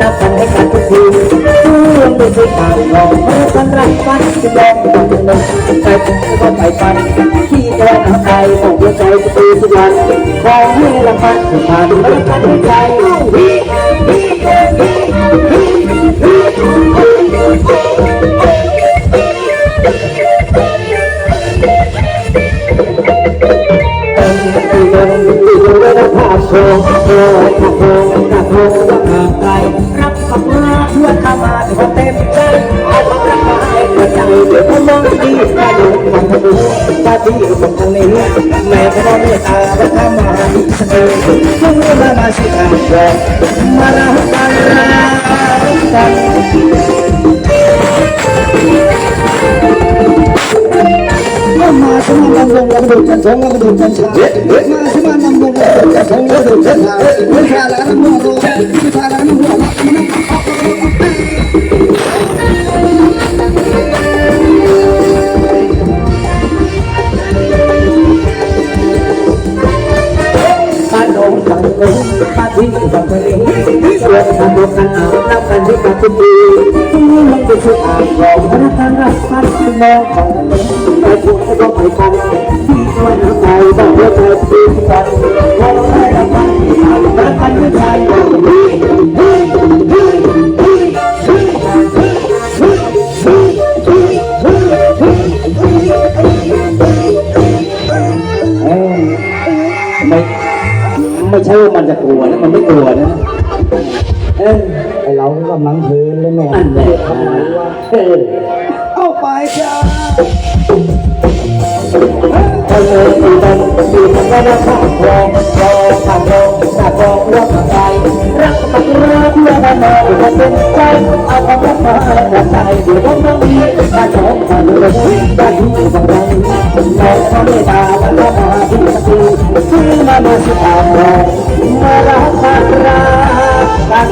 นับกันให้กันทุกทีเพื่อนไม่เคยต่างรองเพราะกันรักกันจะลองกันหนึ่งใจผมก็ไปฟันที่แดนหาใจของหัวใจจะตีทุกวันขอให้ละมันผ่านมาแล้วกันให้ใจตีลงตีลงแล้วภาพโชว์โชว์ภาพโชว์ภาพโชว์ว่าห่าง ไกลรับกับมาเพื่อทำมาแต่ว่าเต็มใจเอาความรักมาให้กระจายเดี๋ยวเขามองดีได้ดูมันทะลุว่าที่ตรงทางนี้แม่ก็ไม่ตาว่าทำมาดีเสน่ห์ช่วงมามาสิทางแรงมารักกันรักกันมาสมานำวงระดูจันทร์สองระดูจันทร์มาสมานำวงระดูจันทร์สองระดูจันทร์วิชาละน้ำมันรู้วิชาละน้ำมั น้ยปานโน้นบ้านที่บ้านนี้เพื่อนทำบุญกันเอานับกันที่กับทุกปีที่มันเป็นสุดอ่างรองพนักงานรักกันที่มองของไปพูดให้ก็ไปกันที่วันน้ำใจบอกว่าใจตีกัน ไม่ใช่ว่ามันจะกลัวนะมันไม่กลัวนะเออไอเราก็กำลังเพลินเลยแม่อันแหละเออเอาไปจ้าคนเลยตีกันตีกันก็ได้ข้ามคลองรอข้ามคลองหน้าคลองรักใจรักมันรักเพื่อมันมาอุปเป็นใจเอาความรักมาหัวใจเดี๋ยวต้องต้องมีการสองการเลยการที่บางครั้งน้องเขาไม่ตาแล้วก็มาที่สติซื้อมามาสิตา semua masih ada Malah tak berakan